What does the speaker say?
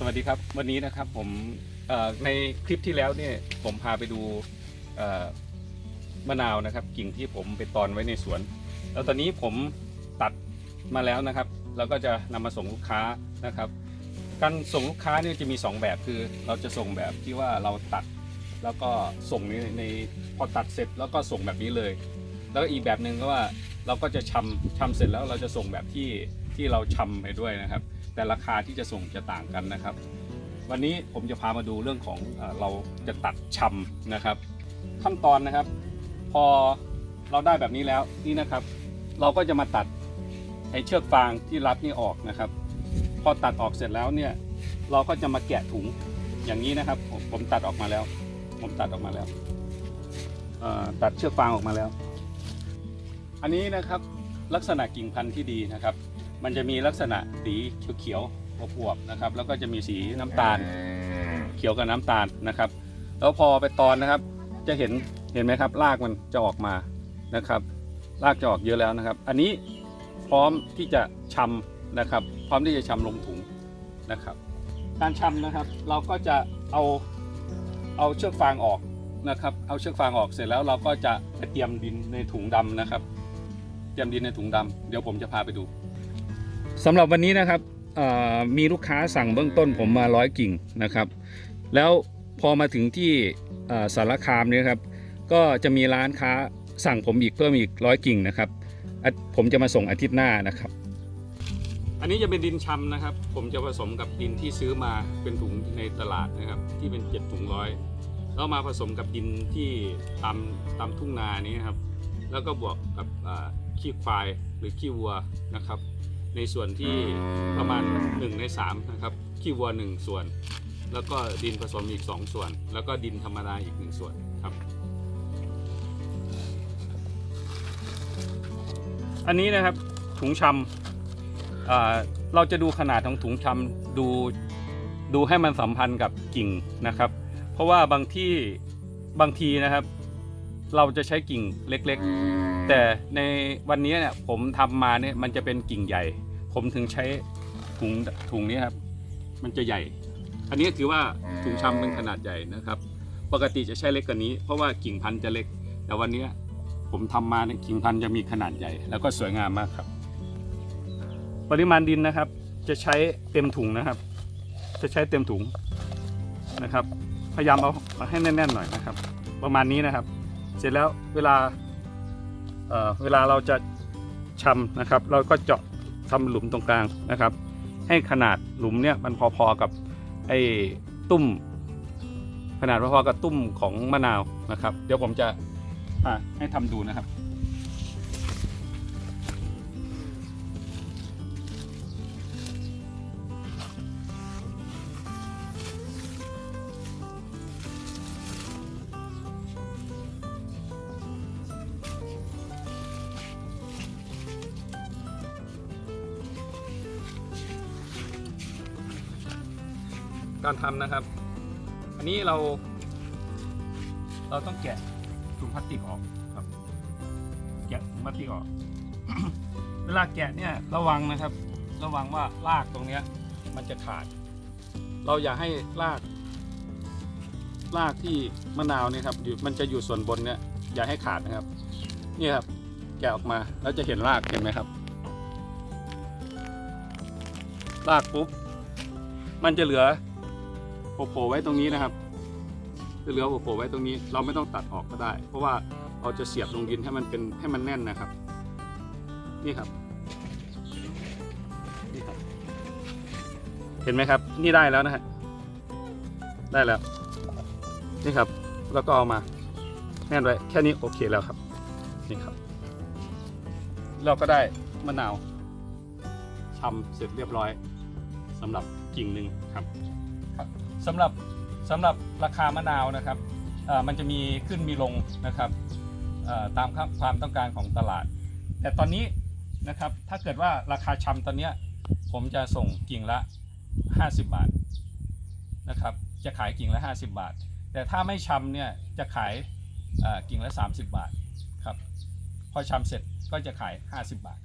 สวัสดีครับ วันนี้นะครับผมในคลิปที่แล้วเนี่ยผมพาไปดูมะนาวนะครับ กิ่งที่ผมไปตอนไว้ในสวน แล้วตอนนี้ผมตัดมาแล้วนะครับ แล้วก็จะนำมาส่งลูกค้านะครับ การส่งลูกค้าเนี่ยจะมี 2 แบบคือ เราจะส่งแบบที่ว่าเราตัดแล้วก็ส่งในในพอตัดเสร็จแล้วก็ส่งแบบนี้เลย แล้วก็อีกแบบหนึ่งก็ว่าเราก็จะชำชำเสร็จแล้วเราจะส่งแบบที่ที่เราชำไปด้วยนะครับ แต่ราคาที่จะส่งจะต่างกันนะครับ วันนี้ผมจะพามาดูเรื่องของเราจะตัดชำนะครับ ขั้นตอนนะครับ พอเราได้แบบนี้แล้วนี่นะครับ เราก็จะมาตัดไอ้เชือกฟางที่รัดนี่ออกนะครับ พอตัดออกเสร็จแล้วเนี่ยเราก็จะมาแกะถุงอย่างนี้นะครับ ผมผมตัดออกมาแล้ว ผมตัดออกมาแล้วตัดเชือกฟางออกมาแล้ว อันนี้นะครับลักษณะกิ่งพันธุ์ที่ดีนะครับ มันจะมีลักษณะสีเขียวๆอวบๆนะครับ แล้วก็จะมีสีน้ำตาลเขียวกับน้ำตาลนะครับ แล้วพอไปตอนนะครับ จะเห็นเห็นไหมครับรากมันจะออกมานะครับรากจะออกเยอะแล้วนะครับ อันนี้พร้อมที่จะชำนะครับ พร้อมที่จะชำลงถุงนะครับ การชำนะครับ เราก็จะเอาเอาเชือกฟางออกนะครับ เอาเชือกฟางออกเสร็จแล้วเราก็จะไปเตรียมดินในถุงดำนะครับ เตรียมดินในถุงดำเดี๋ยวผมจะพาไปดู สำหรับวันนี้นะครับมีลูกค้าสั่งเบื้องต้นผมมาร้อยกิ่งนะครับ แล้วพอมาถึงที่สารคามเนี่ยครับก็จะมีร้านค้าสั่งผมอีกเพิ่มอีกร้อยกิ่งนะครับ ผมจะมาส่งอาทิตย์หน้านะครับ อันนี้จะเป็นดินชำนะครับ ผมจะผสมกับดินที่ซื้อมาเป็นถุงในตลาดนะครับ ที่เป็นเจ็ดถุงร้อยแล้วมาผสมกับดินที่ตามตามทุ่งนานี้ครับ แล้วก็บวกกับขี้ควายหรือขี้วัวนะครับ ในส่วนที่ประมาณ 1 ใน3นะครับขี้วัว 1 ส่วน แล้วก็ดินผสมอีก 2 ส่วน แล้วก็ดินธรรมดาอีก 1 ส่วนครับ อันนี้นะครับถุงชำอ่าเราจะดูขนาดของถุงชำดูดูให้มันสัมพันธ์กับกิ่งนะครับ เพราะว่าบางที่บางทีนะครับ เราจะใช้กิ่งเล็กๆ แต่ในวันนี้เนี่ยผมทำมาเนี่ยมันจะเป็นกิ่งใหญ่ ผมถึงใช้ถุงถุงนี้ครับ มันจะใหญ่ อันนี้ถือว่าถุงชำเป็นขนาดใหญ่นะครับ ปกติจะใช้เล็กกว่านี้ เพราะว่ากิ่งพันธุ์จะเล็ก แต่วันนี้ผมทำมาเนี่ยกิ่งพันธุ์จะมีขนาดใหญ่ แล้วก็สวยงามมากครับ ปริมาณดินนะครับ จะใช้เต็มถุงนะครับ จะใช้เต็มถุงนะครับ พยายามเอาเอาให้แน่นๆหน่อยนะครับ ประมาณนี้นะครับ เสร็จแล้วเวลาเเวลาเราจะชำนะครับ เราก็เจาะทำหลุมตรงกลางนะครับ ให้ขนาดหลุมเนี่ยมันพอๆกับไอ้ตุ้ม ขนาดพอๆกับตุ้มของมะนาวนะครับ เดี๋ยวผมจะอะให้ทำดูนะครับ การทำนะครับ อันนี้เรา เราต้องแกะถุงพลาสติกออกครับ แกะถุงพลาสติกออก เวลาแกะเนี่ยระวังนะครับ ระวังว่ารากตรงเนี้ย มันจะขาด เราอย่าให้รากรากที่มะนาวเนี่ยครับอยู่มันจะอยู่ส่วนบนเนี่ยอย่าให้ขาดนะครับ นี่ครับ แกะออกมาแล้วจะเห็นรากเห็นไหมครับรากปุ๊บ มันจะเหลือ โผล่ไว้ตรงนี้นะครับเหลือโผล่ไว้ตรงนี้ เราไม่ต้องตัดออกก็ได้ เพราะว่าเราจะเสียบลงดินให้มันเป็นให้มันแน่นนะครับ นี่ครับนี่ครับ เห็นไหมครับ นี่ได้แล้วนะฮะได้แล้ว นี่ครับ แล้วก็เอามาแน่นไว้แค่นี้โอเคแล้วครับ นี่ครับ เราก็ได้มะนาวชำเสร็จเรียบร้อยสำหรับกิ่งหนึ่งครับ สำหรับสำหรับราคามะนาวนะครับมันจะมีขึ้นมีลงนะครับตามความต้องการของตลาด แต่ตอนนี้นะครับถ้าเกิดว่าราคาชำตอนนี้ผมจะส่งกิ่งละ 50 บาทนะครับจะขายกิ่งละ 50 บาท แต่ถ้าไม่ชำเนี่ยจะขายกิ่งละ 30 บาทครับพอชำเสร็จก็จะขาย 50 บาท